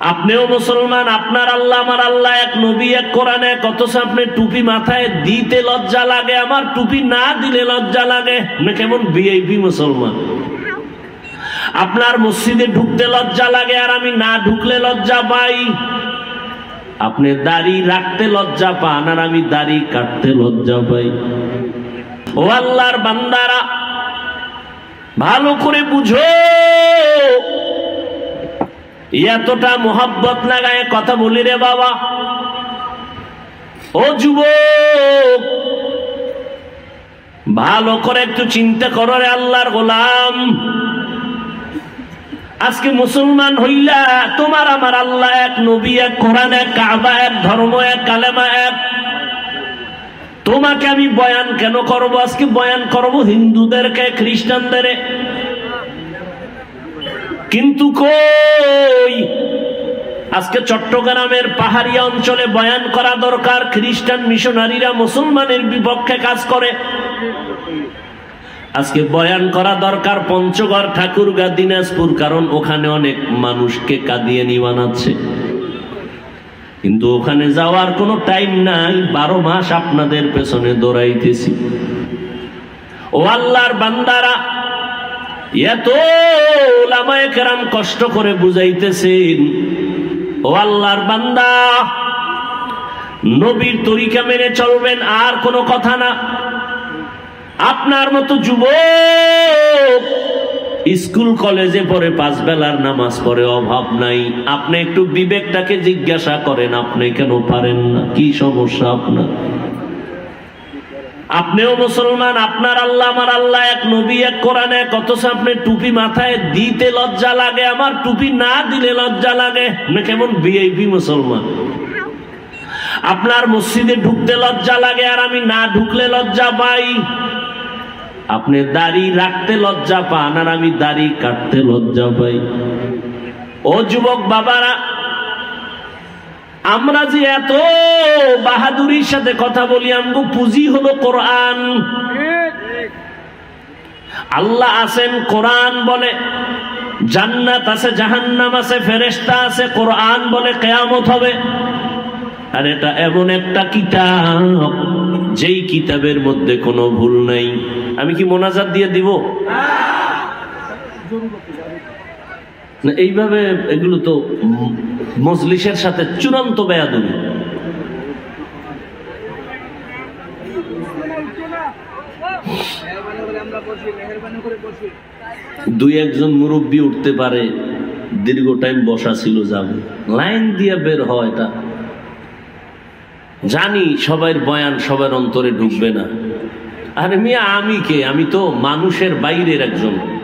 আপনিও মুসলমান, আপনার আল্লাহ, আমার আল্লাহ, এক নবী, এক কোরআন, অথচ আপনি টুপি মাথায় দিতে লজ্জা লাগে, আমার টুপি না দিলে লজ্জা লাগে। না কেমন ভিআইপি মুসলমান? আপনার মসজিদে ঢুকতে লজ্জা লাগে আর আমি না ঢুকলে লজ্জা পাই। আপনি দাড়ি রাখতে লজ্জা পান আর আমি দাড়ি কাটতে লজ্জা পাই। ও আল্লাহর বান্দারা, ভালো করে বুঝো। এতটা মোহাব্বত লাগায় কথা বলি রে বাবা। ও যুবক, ভালো করে একটু চিন্তা করো রে আল্লাহর গোলাম। আজকে মুসলমান হইলা, তোমার আমার আল্লাহ এক নবী, এক কোরআন, এক কাবা, এক ধর্ম, এক কালেমা, এক। তোমাকে আমি বয়ান কেন করব? আজকে বয়ান করব হিন্দুদেরকে খ্রিস্টানদের কিন্তু কই? আজকে চট্টগ্রামের পাহাড়ি অঞ্চলে বয়ান করা দরকার, খ্রিস্টান মিশনারিরা মুসলমানের বিপক্ষে কাজ করে। আজকে বয়ান করা দরকার পঞ্চগড়, ঠাকুরগা, দিনাজপুর, কারণ ওখানে অনেক মানুষকে কাঁদিয়ে বানাচ্ছে কিন্তু ওখানে যাওয়ার কোনো টাইম নাই, বারো মাস আপনাদের পেছনে দৌড়াইতেছি। ও আল্লাহর বান্দারা এত লামায় কেরাম কষ্ট করে বুঝাইতেছেন, ও আল্লাহর বান্দা, নবীর তরিকা মেনে চলবেন আর কোনো কথা না। আপনার মতো যুবক স্কুল, কলেজে পড়ে পাঁচ বেলার নামাজ পড়ে অভাব নাই। আপনি একটু বিবেকটাকে জিজ্ঞাসা করেন, আপনি কেন পারেন না? কি সমস্যা আপনার? আপনিও মুসলমান, আপনার আল্লাহ, আমার আল্লাহ, এক নবী, এক কোরআন অথচ আপনি টুপি মাথায় দিতে লজ্জা লাগে, আমার টুপি না দিলে লজ্জা লাগে। না কেমন ভিআইপি মুসলমান? আপনার মসজিদে ঢুকতে লজ্জা লাগে আর আমি না ঢুকলে লজ্জা পাই। আপনি দাড়ি রাখতে লজ্জা পান আর আমি দাড়ি কাটতে লজ্জা পাই। ও যুবক বাবারা আমরা যে এত বাহাদুরির সাথে কথা বলি, আমগো পুঁজি হলো কোরআন। আল্লাহ আছেন, কোরআন বলে, জান্নাত আছে, জাহান্নাম আছে ফেরেস্তা আছে, কোরআন বলে কেয়ামত হবে। আর এটা এমন একটা কিতাব, যেই কিতাবের মধ্যে কোনো ভুল নাই। আমি কি মোনাজাত দিয়ে দিব? এইভাবে এগুলো তো মজলিসের সাথে চূড়ান্ত বেয়াদুরি দুই একজন মুরব্বী উঠতে পারে, দীর্ঘ টাইম বসা ছিল যাবে। লাইন দিয়ে বের হয় এটা। জানি সবার বয়ান সবার অন্তরে ঢুকবে না। আরে মিয়া, আমি কে? আমি তো মানুষের বাইরের একজন।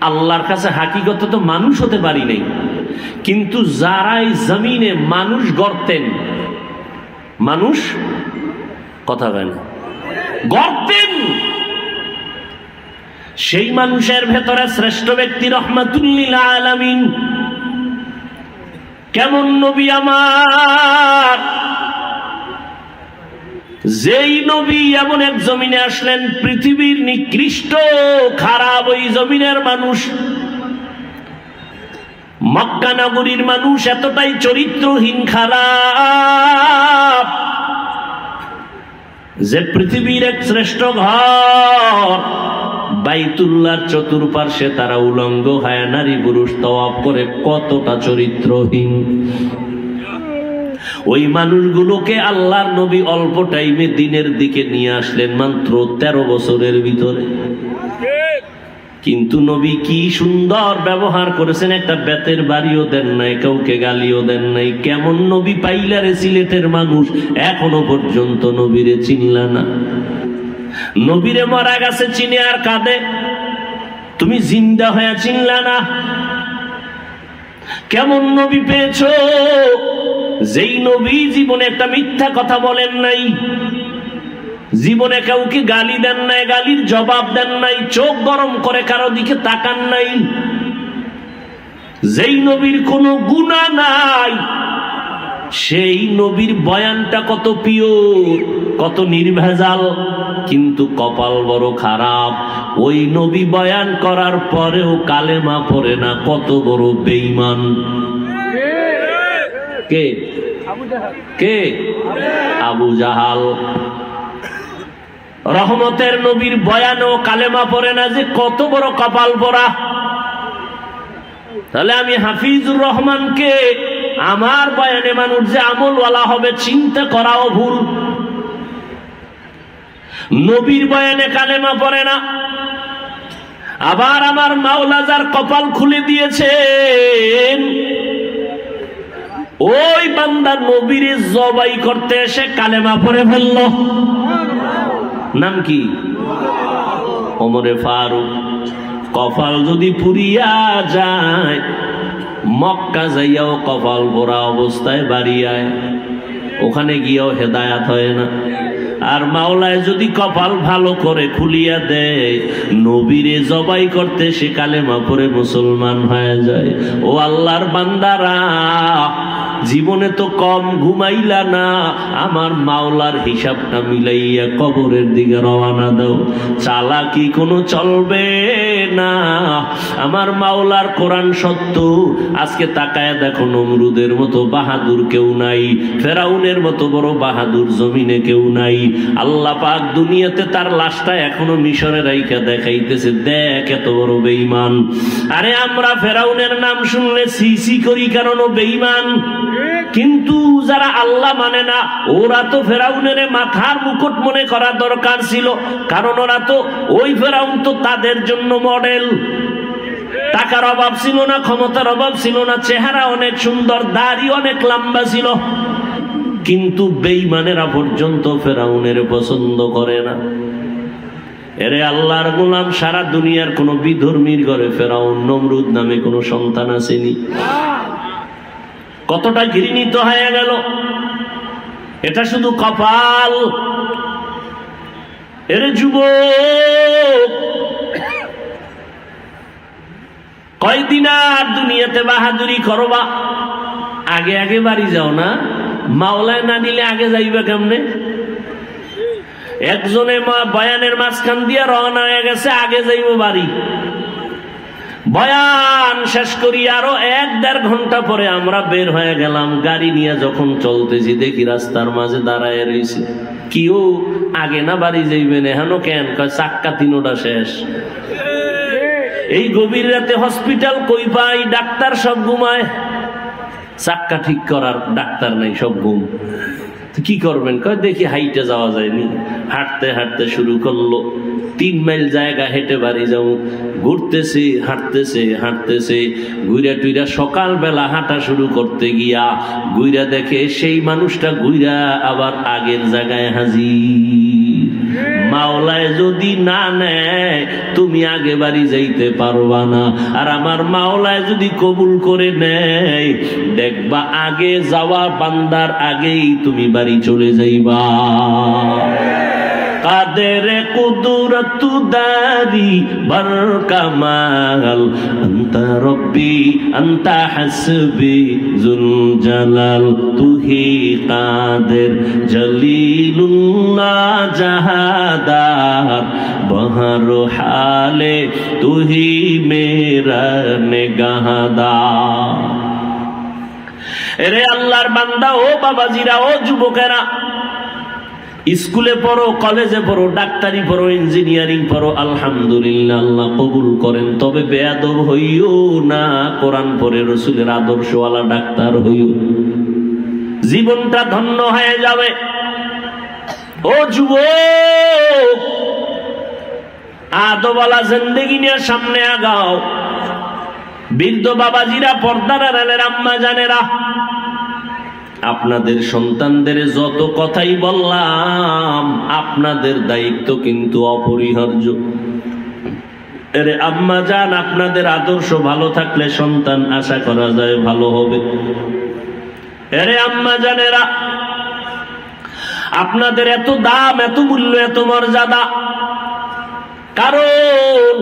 আল্লাহর কাছে হাকিগত তো মানুষ হতে পারি নাই। কিন্তু যারাই জমিনে মানুষ গড়তেন, মানুষ কথা হয় না। গড়তেন! সেই মানুষের ভেতরে শ্রেষ্ঠ ব্যক্তি রহমাতুল্লিল আলামিন। কেমন নবী আমার? যেই নবী এমন এক জমিনে আসলেন, পৃথিবীর নিকৃষ্ট খারাপ ওই জমিনের মানুষ। মক্কা নগরীর মানুষ এতটাই চরিত্রহীন খারাপ যে পৃথিবীর এক শ্রেষ্ঠ ঘর বাইতুল্লার চতুর্পার্শ্বে তারা উলঙ্গ হয় নারী পুরুষ তওয়াব করে কতটা চরিত্রহীন। ওই মানুষগুলোকে আল্লাহর নবী অল্প টাইমে দিনের দিকে নিয়ে আসলেন মাত্র তেরো বছরের ভিতরে। কিন্তু নবী কি সুন্দর ব্যবহার করেছেন, একটা বেতের বাড়িও দেন নাই, কাউকে গালিও দেন নাই। কেমন নবী পাইলারে সিলেটের মানুষ, এখনও পর্যন্ত নবীরে চিনলা না। নবীরে মারা গেছে, চিনে আর কাঁদে। তুমি জিন্দা হয়ে চিনলা না। কেমন নবী পেয়েছ? যেই নবী জীবনে একটা মিথ্যা কথা বলেন নাই, জীবনে কাউকে গালি দেন নাই, গালির জবাব দেন নাই, চোখ গরম করে কারও দিকে তাকান নাই, যেই নবীর কোনো গুণা নাই, সেই নবীর বয়ানটা কত পিওর কত নির্ভেজাল, কিন্তু কপাল বড় খারাপ। ওই নবী বয়ান করার পরেও কালেমা পড়ে না, কত বড় বেইমান কে? কে? আবু জাহাল। রহমতের নবীর বয়ান ও কালেমা পড়ে না যে কত বড় কপাল পরা তাহলে আমি হাফিজুর রহমানকে আমার বয়ানে মানুষ যে আমলওয়ালা হবে চিন্তা করাও ভুল। নবীর বয়ানে কালেমা পড়ে না। আবার আমার মাওলাজার কপাল খুলে দিয়েছেন ওই বান্দা নবীর জবাই করতে এসে কালেমা পড়ে ফেলল। নাম কি? ওমরে ফারুক। কপাল যদি পুরিয়া যায়, মক্কা যাইয়াও কপাল পরা অবস্থায় বাড়িয়ায়। ওখানে গিয়েও হেদায়াত হয় না। আর মাওলায় যদি কপাল ভালো করে খুলিয়া দেয়, নবীরে জবাই করতে সে কালেমা পরে মুসলমান হয়ে যায়। ও আল্লাহর বান্দারা জীবনে তো কম ঘুমাইলা না। আমার মাওলার হিসাবটা মিলাইয়া কবরের দিকে রওনা দাও। চালাকি কোনো চলবে না। আমার মাওলার কোরআন সত্য। আজকে তাকায় দেখো নমরুদের মতো বাহাদুর কেউ নাই। ফেরাউনের মতো বড় বাহাদুর জমিনে কেউ নাই। আল্লাহ পাক দুনিয়াতে তার লাশটা এখনও মিশরে রাইখা দেখাইতেছে। দেখ এত বড় বেইমান আরে আমরা ফেরাউনের নাম শুনলে সিসি করি কারণ ও বেইমান কিন্তু যারা আল্লাহ মানে না, ওরা তো ফেরাউনের মাথার মুকুট মনে করা দরকার ছিল, কারণ ওরা তো ওই ফেরাউন তো তাদের জন্য মডেল। টাকার অভাব ছিল না, ক্ষমতার অভাব ছিল না, চেহারা অনেক সুন্দর, দাড়ি অনেক লম্বা ছিল। কিন্তু বেইমানেরা পর্যন্ত ফেরাউনের পছন্দ করে না। এরে আল্লাহর গোলাম, সারা দুনিয়ার কোন বিধর্মীর ঘরে ফেরাউন নমরুদ নামে কোন সন্তান আসেনি। কতটা ঘৃণিত হয়ে গেল। এটা শুধু কপাল। এর যুব কয়দিন আর দুনিয়াতে বাহাদুরি করবা? আগে আগে বাড়ি যাও না। মাওলায় না নিলে আগে যাইবা কেমনে? একজনে বয়ানের মাঝখান দিয়ে রওনা হয়ে গেছে, আগে যাইব বাড়ি। বয়ান শেষ করি, আরও এক দেড় ঘণ্টা পরে আমরা বের হয়ে গেলাম। গাড়ি নিয়ে যখন চলতেছি, দেখি রাস্তার মাঝে দাঁড়ায় রয়েছে। কিও আগে না বাড়ি যাইবেন, এখানো কেন? কয়, চাক্কা তিনোটা শেষ। এই গভীর রাতে হসপিটাল কই পাই? ডাক্তার সব ঘুমায়। চাক্কা ঠিক করার ডাক্তার নাই, সব ঘুম। তো কি করবেন? কয়, দেখি হাইটে যাওয়া যায়নি। হাঁটতে হাঁটতে শুরু করল। তিন মাইল জায়গা হেঁটে বাড়ি যাও। ঘুরতেছে, হাঁটতেছে হাঁটতেছে। গুইরা টুইরা সকালবেলা হাঁটা শুরু করতে গিয়া গুইরা দেখে সেই মানুষটা গুইরা আবার আগের জায়গায় হাজির। মাওলায় যদি না নেয়, তুমি আগে বাড়ি যাইতে পারবা না। আর আমার মাওলায় যদি কবুল করে নেয়, দেখবা আগে যাওয়া বান্দার আগেই তুমি বাড়ি চলে যাইবা। কাদের কুদরত দারি বর কামাল আন্তা রব্বি, আন্তা হাসবি জুল জালাল তুহি কাদের জলিলুল্লাহ জাহাদার বহর হালে তুহি মেরা নেগাহাদার। এরে আল্লাহর বান্দা, ও বাবাজিরা, ও যুবকেরা স্কুলে পড়ো, কলেজে পড়ো, ডাক্তারি পড়ো ইঞ্জিনিয়ারিং পড়ো, আলহামদুলিল্লাহ আল্লাহ কবুল করেন। তবে বেয়াদব হইও না, কোরআন পড়ে রসুলের আদর্শওয়ালা ডাক্তার হইও। জীবনটা ধন্য হয়ে যাবে। ও যুব আদবালা জিন্দগি নিয়ে সামনে আগাও। বৃদ্ধ বাবাজিরা, পর্দার আম্মা জানেরা আপনাদের সন্তানদের যত কথাই বললাম, আপনাদের দায়িত্ব কিন্তু অপরিহার্য। এরে আম্মা যান আপনাদের আদর্শ ভালো থাকলে সন্তান আশা করা যায় ভালো হবে। এরে আম্মা জানেরা, আপনাদের এত দাম, এত মূল্য, এত মর্যাদা। কারণ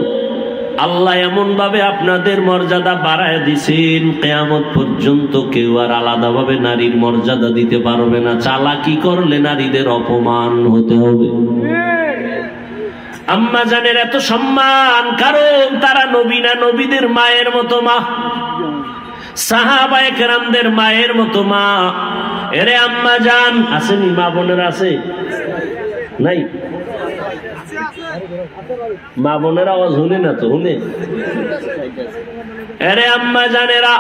আল্লাহ এমন ভাবে আপনাদের মর্যাদা বাড়ায় দিছেন, কেয়ামত পর্যন্ত কেউ আর আলাদা ভাবে নারীর মর্যাদা দিতে পারবে না। চালাকি করলে নারীদের অপমান হতে হবে। আম্মা জানের এত সম্মান, কারণ তারা নবী না, নবীদের মায়ের মতো মা। সাহাবায়ে কেরামদের মায়ের মতো মা। এরে আম্মা জান, আসেনি, মা বোনের আছে? নাই? মা বোনের আওয়াজ শুনে না তো, শুনে। আরে আম্মা জানেরা,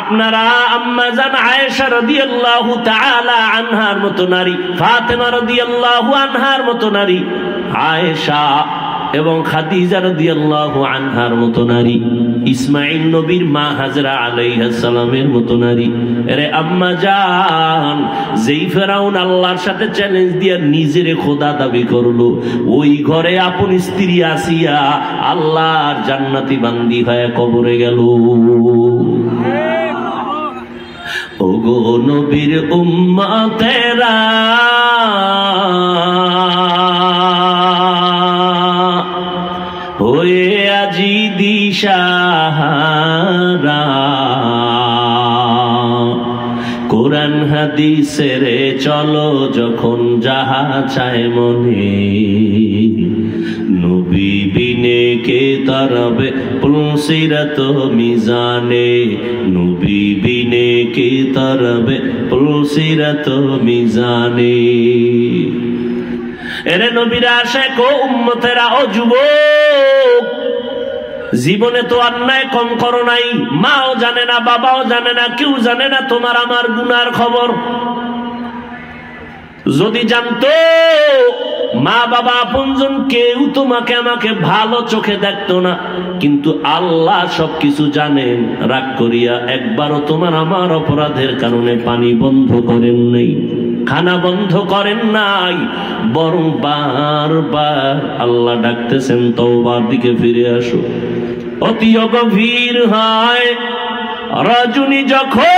আপনারা আম্মা জান মতো নারী আনহার মতো নারী। এবং খাদিজা আনহার মতো নারী ইসমাইল নবীর মা হাজরা আলাইহিস সালামের মতো নারী। আরে আম্মা জান, যেই ফেরাউন আল্লাহর সাথে চ্যালেঞ্জ দিয়া নিজেরে খোদা দাবি করল, ওই ঘরে আপন স্ত্রী আসিয়া আল্লাহর জান্নাতি বান্দি হয়ে কবরে গেল। ওগো নবীর উম্মতেরা হয়ে দিশাহারা কোরআন হাদিসের চলো যখন যাহা চায় মনে। নবী বিনে কে তারবে পুলসিরত মিজানে। নবী বিনে কে তারবে পুলসিরত মিজানে। এরে নবীরা আসে কো উম্মতেরা ও যুবক জীবনে তো অন্যায় কম করো নাই। মাও জানে না, বাবাও জানে না, কেউ জানে না তোমার আমার গুনার খবর। যদি জানতো, মা বাবা আপনজন, কেউ তোমাকে আমাকে ভালো চোখে দেখতো না। কিন্তু আল্লাহ সবকিছু জানেন, রাগ করিয়া একবারও তোমার আমার অপরাধের কারণে পানি বন্ধ করেন নেই। খানা বন্ধ করেন নাই, বরং বার বারবার আল্লাহ ডাকতেছেন, তওবার দিকে ফিরে আসো। অতি গভীর হয়। রজনী যখন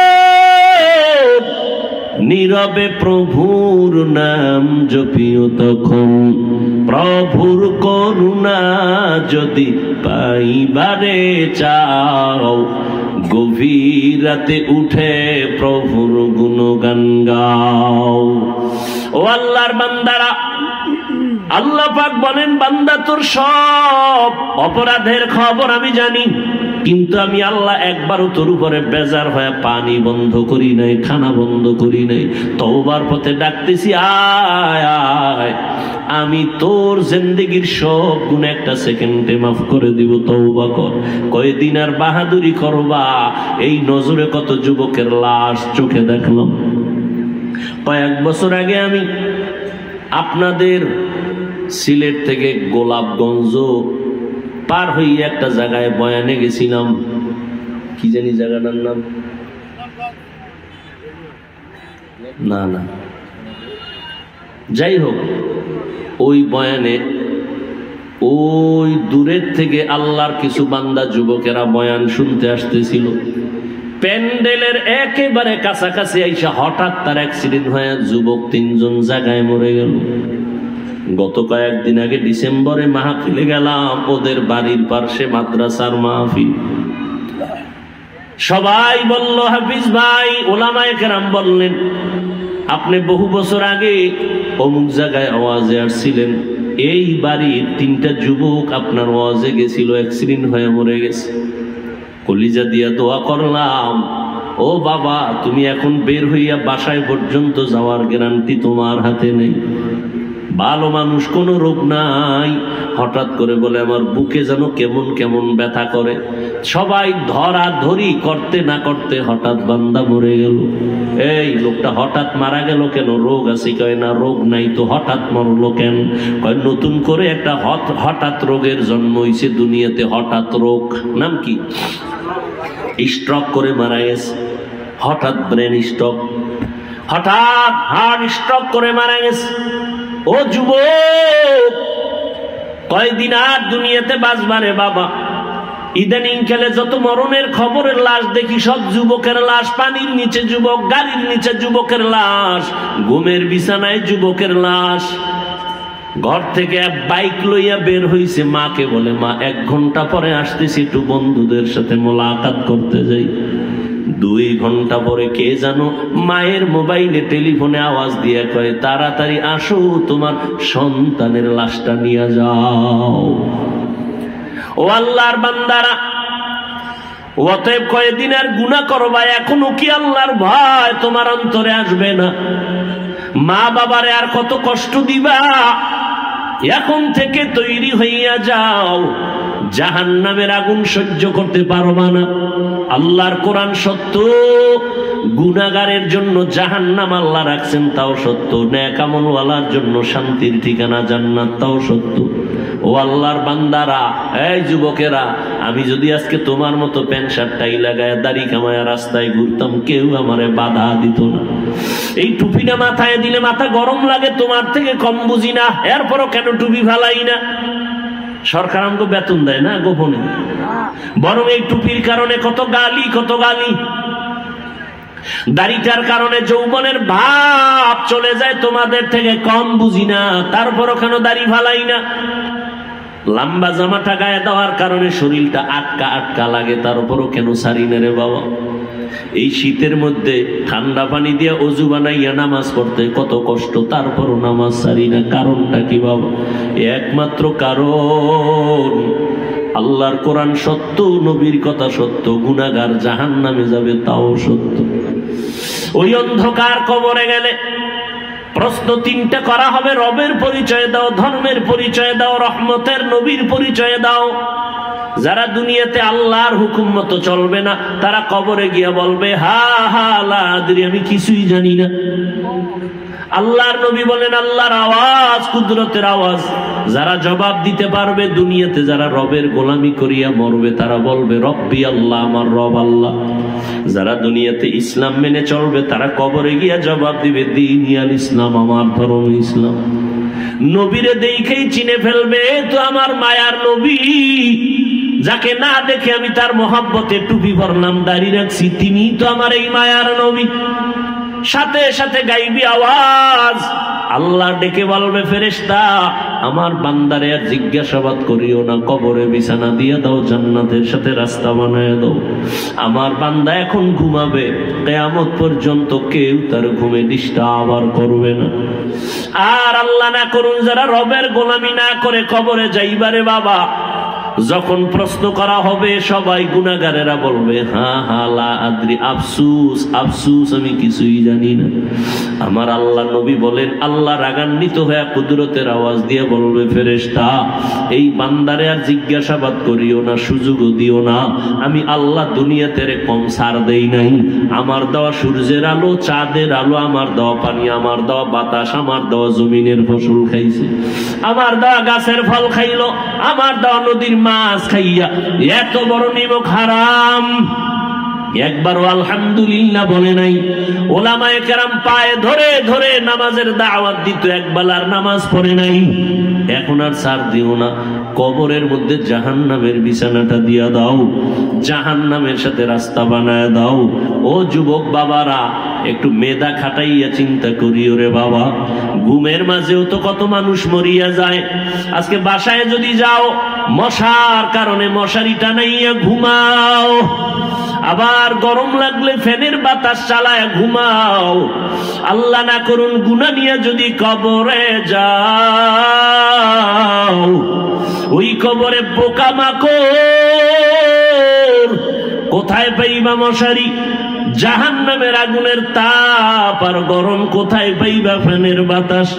নীরবে প্রভুর নাম জপিও তখন প্রভুর করুণা যদি পাইবারে চাও, গভীর উঠে প্রভুর গুণগান গাও। ও আল্লাহর বান্দারা আল্লাহ পাক বলেন, বান্দা তোর সব অপরাধের খবর আমি জানি, কিন্তু আমি আল্লাহ একবারও তোর উপরে বেজার হয়ে পানি বন্ধ করি নাই, খানা বন্ধ করি নাই, তওবার পথে ডাকতেছি, আয় আয়। আমি তোর জিন্দেগির সব গুণ একটা সেকেন্ডে মাফ করে দিব, তওবা কর। কয়দিন আর বাহাদুরি করবা? এই নজরে কত যুবকের লাশ চোখে দেখলাম। কয়েক বছর আগে আমি আপনাদের সিলেট থেকে গোলাপগঞ্জ পার হয়ে একটা জায়গায় বয়ানে গেছিলাম। কি জানি জায়গাটার নাম? না না। যাই হোক, ওই বয়ানে, ওই দূরের থেকে আল্লাহর কিছু বান্দা, যুবকেরা বয়ান শুনতে আসতেছিল। প্যান্ডেলের একেবারে কাছাকাছি আইসা হঠাৎ তার অ্যাক্সিডেন্ট হয়ে যুবক তিনজন জায়গায় মরে গেল। গত কয়েকদিন আগে ডিসেম্বরে মাহফিলে গেলাম, ওদের বাড়ির পার্শ্বে মাদ্রাসার মাহফিল। সবাই বলল, হাফিজ ভাই, ওলামায় কেরাম বললেন, আপনি বহু বছর আগে অমুক জায়গায় আওয়াজে আসছিলেন, এই বাড়ির তিনটা যুবক আপনার আওয়াজে গেছিল, অ্যাক্সিডেন্ট হয়ে মরে গেছে। কলিজা দিয়া দোয়া করলাম, ও বাবা, তুমি এখন বের হইয়া বাসায় পর্যন্ত যাওয়ার গ্যারান্টি তোমার হাতে নেই। ভালো মানুষ কোনো রোগ নাই। হঠাৎ করে বলে, আমার বুকে যেন কেমন কেমন ব্যথা করে। সবাই ধরা ধরি করতে না করতে হঠাৎ বান্দা মরে গেল। এই লোকটা হঠাৎ মারা গেল কেন? রোগ আছে কয় না? রোগ নাই তো হঠাৎ মরলো কেন? কয়, নতুন করে একটা হঠাৎ রোগের জন্ম হয়েছে দুনিয়াতে, হঠাৎ রোগ। নাম কি? স্ট্রক করে মারা গেছে। হঠাৎ ব্রেন স্ট্রক। হঠাৎ হার্ট স্ট্রক করে মারা গেছে। ও যুবক, কয়দিন আর দুনিয়াতে বাঁচবারে বাবা। ইদানিং খেলে যত মরণের খবরের লাশ দেখি, সব যুবকের লাশ, পানির নিচে যুবক, গাড়ির নিচে যুবকের লাশ, ঘুমের বিছানায় যুবকের লাশ। ঘর থেকে বাইক লইয়া বের হইছে মাকে বলে, মা, এক ঘণ্টা পরে আসতেছি, একটু বন্ধুদের সাথে মোলাকাত করতে যাই। দুই ঘণ্টা পরে কে জানো মায়ের মোবাইলে টেলিফোনে আওয়াজ দিয়ে কয়, তাড়াতাড়ি আসো, তোমার সন্তানের লাশটা নিয়ে যাও। ও আল্লাহর বান্দারা, অতএব কয়েকদিন আর গুণা করবা এখনও কি আল্লাহর ভয়? তোমার অন্তরে আসবে না। মা বাবারে আর কত কষ্ট দিবা? এখন থেকে তৈরি হইয়া যাও। জাহান নামের আগুন সহ্য করতে পারবা না। আল্লাহর কোরআন সত্য গুনাগারের জন্য জাহান নাম আল্লাহ রাখছেন, তাও সত্য। ন্যাকামলওয়ালার জন্য শান্তির ঠিকানা জান্নাত, তাও সত্য। ও আল্লাহর বান্দারা, এই যুবকেরা, আমি যদি আজকে তোমার মতো প্যান্ট শার্টটাই লাগায়, দাড়ি কামায় রাস্তায় ঘুরতাম, কেউ আমারে বাধা দিত না। এই টুপিটা মাথায় দিলে মাথা গরম লাগে, তোমার থেকে কম বুঝি না, এরপরও কেন টুপি ফালাই না? সরকার আমাকে বেতন দেয় না গোপনে। বরং এই টুপির কারণে কত গালি কত গালি। দাড়িটার কারণে যৌবনের ভাব চলে যায় তোমাদের থেকে, কম বুঝি না, তারপরও কেন দাড়ি ফালাই না? লম্বা জামাটা গায়ে দেওয়ার কারণে শরীরটা আটকা আটকা লাগে, তার উপরও কেন সারি না রে বাবা? এই শীতের মধ্যে ঠান্ডা পানি দিয়ে অজু বানাইয়া নামাজ পড়তে কত কষ্ট, তারপরও নামাজ সারি না। কারণটা কি বাবা? একমাত্র কারণ, আল্লাহর কোরআন সত্য, নবীর কথা সত্য গুনাগার জাহান নামে যাবে তাও সত্য। ওই অন্ধকার কবরে গেলে প্রশ্ন তিনটা করা হবে, রবের পরিচয় দাও, ধর্মের পরিচয় দাও, রহমতের নবীর পরিচয় দাও। যারা দুনিয়াতে আল্লাহর হুকুম মতো চলবে না, তারা কবরে গিয়ে বলবে, হা হা আল্লাহ আমি কিছুই জানি না। আল্লাহর নবী বলেন, আল্লাহর আওয়াজ, কুদরতের আওয়াজ। যারা জবাব দিতে পারবে, দুনিয়াতে যারা রবের গোলামি করিয়া মরবে, তারা বলবে, রব্বি আল্লাহ, আমার রব আল্লাহ। যারা দুনিয়াতে ইসলাম মেনে চলবে, তারা কবরে গিয়া জবাব দিবে, দিন ইয়াল ইসলাম, আমার ধর্ম ইসলাম। নবীরে দেখেই চিনে ফেলবে তো আমার মায়ার নবী। যাকে না দেখে আমি তার মহাব্বতে টুপি ভরলাম দাঁড়িয়ে রাখছি তিনি তো আমার এই মায়ার নবী। সাথে সাথে গাইবি আওয়াজ, আল্লাহ ডেকে বলবে, ফেরেশতা, আমার বান্দারে আর জিজ্ঞাসাবাদ করিও না কবরে বিছানা দিয়ে দাও, জান্নাতের সাথে রাস্তা বানায় দাও। আমার বান্দা এখন ঘুমাবে, কেয়ামত পর্যন্ত কেউ তার ঘুমে ডিস্টা আবার করবে না। আর আল্লাহ না করুন, যারা রবের গোলামি না করে কবরে যাইবারে বাবা যখন প্রশ্ন করা হবে, সবাই গুনাগারেরা বলবে, হা হা, লা আদ্রি, আফসুস আফসুস, আমি কিছুই জানি না। আমার আল্লাহ নবী বলেন, আল্লাহ রাগান্বিত হয়ে কুদরতের আওয়াজ দিয়ে বলবে, ফেরেশতা, এই বান্দারে আর জিজ্ঞাসাবাদ করিও না, সুযোগও দিও না। আমি আল্লাহ দুনিয়াতে কম সার দেই নাই। আমার দেওয়া সূর্যের আলো, চাঁদের আলো, আমার দেওয়া পানি, আমার দেওয়া বাতাস, আমার দেওয়া জমিনের ফসল খাইছে। আমার দেওয়া গাছের ফল খাইলো, আমার দেওয়া নদীর মাছ খাইয়া, এত বড় নিমক হারাম। একবারও আলহামদুলিল্লাহ বলে নাই। ওলামায়ে কেরাম পায়ে ধরে ধরে নামাজের দাওয়াত দিত একবেলার নামাজ পড়ে নাই। এখন আর ছাড় দিও না। কবরের মধ্যে জাহান নামের বিছানাটা দিয়া দাও। জাহান নামের সাথে রাস্তা বানায় দাও। ও যুবক বাবারা, একটু মেধা খাটাইয়া চিন্তা করিও রে বাবা। ঘুমের মাঝেও তো কত মানুষ মরিয়া যায়। আজকে বাসায় যদি যাও মশার কারণে মশারি টানাইয়া ঘুমাও। আবার গরম লাগলে ফ্যানের বাতাস চালায় ঘুমাও। আল্লাহ না করুন গুনা নিয়ে যদি কবরে যাও। ওই কবরে পোকা মাকড়। কোথায় পাইবা মশারি? জাহান নামের আগুনের তাপ। আর গরম কোথায় পাইবা ফ্যানের বাতাস?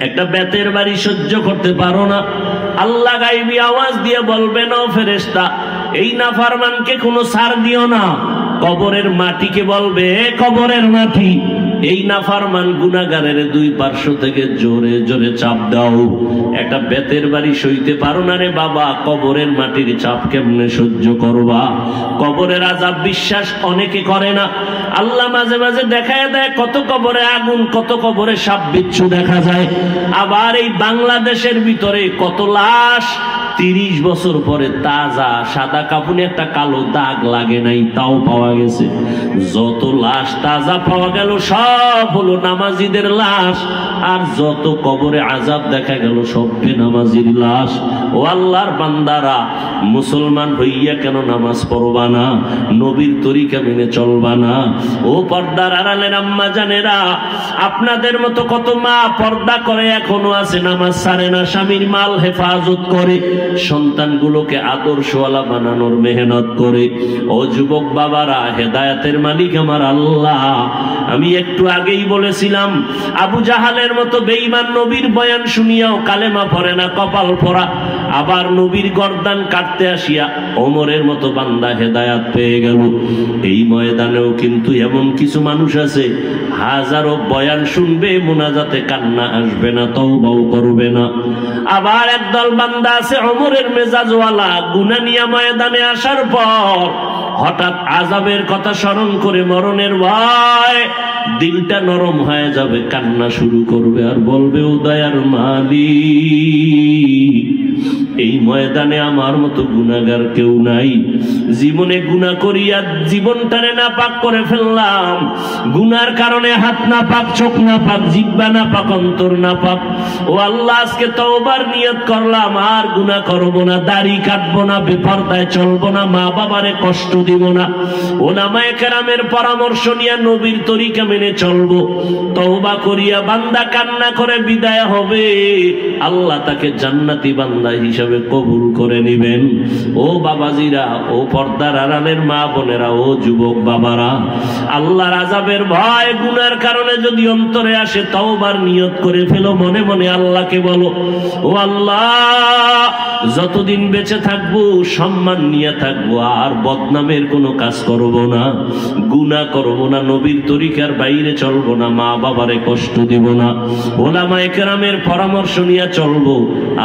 একটা বেতের বাড়ি সহ্য করতে পারো না। আল্লাহ গাইবি আওয়াজ দিয়ে বলবে না ফেরেস্তা এই না ফারমানকে কোনো সার দিও না। কবরের মাটিকে বলবে, "এ কবরের মাটি। এই নাফারমান গুনাগারের দুই পার্শ্ব থেকে জোরে জোরে চাপ দাও। একটা বেতের বাড়ি সইতে পারো না রে বাবা, কবরের মাটির চাপ কেমনে সহ্য করবা? কবরের আজাব বিশ্বাস অনেকে করে না। আল্লাহ মাঝে মাঝে দেখায় দেয়, কত কবরে আগুন, কত কবরে সাপ বিচ্ছু দেখা যায়। আবার এই বাংলাদেশের ভিতরে কত লাশ তিরিশ বছর পরে তাজা সাদা কাপুনে একটা কালো দাগ লাগে নাই, তাও পাওয়া গেছে। যত লাশ তাজা পাওয়া গেল, সব হলো নামাজিদের লাশ। আর যত কবরে আজাব দেখা গেল, সব নামাজির লাশ। ও আল্লাহর বান্দারা, মুসলমান হইয়া কেন নামাজ পড়বা না? নবীর তরিকা মেনে চলবা না? ও পর্দার আড়ালের আম্মা জানেরা, আপনাদের মতো কত মা পর্দা করে এখনও আছে, নামাজ সারে না, স্বামীর মাল হেফাজত করে, সন্তানগুলোকে আদর্শওয়ালা বানানোর মেহনত করে। ও যুবক বাবারা, হেদায়াতের মালিক আমার আল্লাহ। আমি একটু আগেই বলেছিলাম, আবু জাহালের মতো বেঈমান নবীর বয়ান শুনিয়াও কালেমা পড়ে না, কপাল পরা আবার নবীর গর্দান কাটতে আসিয়া অমরের মতো বান্দা হেদায়াত পেয়ে গেল। এই ময়দানেও কিন্তু এমন কিছু মানুষ আছে, হাজারো বয়ান শুনবে, মোনাজাতে কান্না আসবে না, তওবাও করবে না। আবার একদল বান্দা আছে অমরের মেজাজওয়ালা গুনা নিয়া ময়দানে আসার পর হঠাৎ আজাবের কথা স্মরণ করে মরণের ভয়, দিলটা নরম হয়ে যাবে, কান্না শুরু করবে, আর বলবে উদয়ার মালিক। এই ময়দানে আমার মতো গুনাগার কেউ নাই। জীবনে গুনাহ করিয়া জীবনটারে না পাক করে ফেললাম। গুনার কারণে হাত না পাক চোখ না পাক জিব্বা না পাক অন্তর না পাক ও আল্লাহ, আজকে তওবার নিয়ত করলাম, আর গুনাহ করব না, দাড়ি কাটবো না, বেপরদায় চলবো না মা বাবারে কষ্ট দিব না। ওলামায়ে কেরামের পরামর্শ নিয়ে নবীর তরিকা মেনে চলবো। তওবা করিয়া বান্দা কান্না করে বিদায় হবে। আল্লাহ তাকে জান্নাতি বান্দা হিসাবে কবুল করে নিবেন। ও বাবাজিরা, ও পর্দার আড়ালের মা বোনেরা, ও যুবক বাবারা, আল্লাহর আজাবের ভয়, গুনার কারণে যদি অন্তরে আসে তওবার নিয়ত করে ফেলো, মনে মনে আল্লাহকে বলো, ও আল্লাহ, যতদিন বেঁচে থাকব, সম্মান নিয়ে থাকব, আর বদনামের কোনো কাজ করব না, গুনাহ করব না, নবীর তরিকার বাইরে চলবো না, মা বাবারে কষ্ট দিব না, ওলামায়ে কেরামের পরামর্শ নিয়ে চলবো,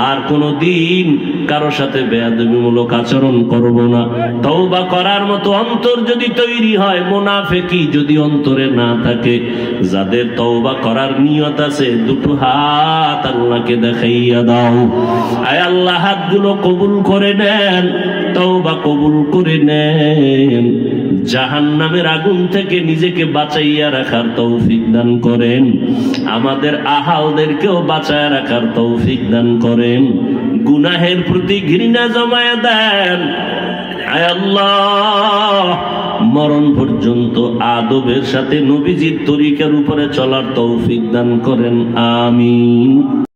আর কোনো দিন কারও সাথে বেয়াদবিমূলক আচরণ করব না। তওবা করার মতো অন্তর যদি তৈরি হয় মোনাফেকি যদি অন্তরে না থাকে। যাদের তওবা করার নিয়ত আছে, দুটো হাত আল্লাহকে দেখাইয়া দাও। আয় আল্লাহ, হাতগুলো কবুল করে নেন, তওবা কবুল করে নেন। জাহান নামের আগুন থেকে নিজেকে বাঁচাইয়া রাখার তৌফিক দান করেন। আমাদের আহালদেরকেও বাঁচায় রাখার তৌফিক দান করেন। গুনাহের প্রতি ঘৃণা জমায় দেন। আল্লাহ, মরণ পর্যন্ত আদবের সাথে নবীজির তরিকার উপরে চলার তৌফিক দান করেন, আমিন।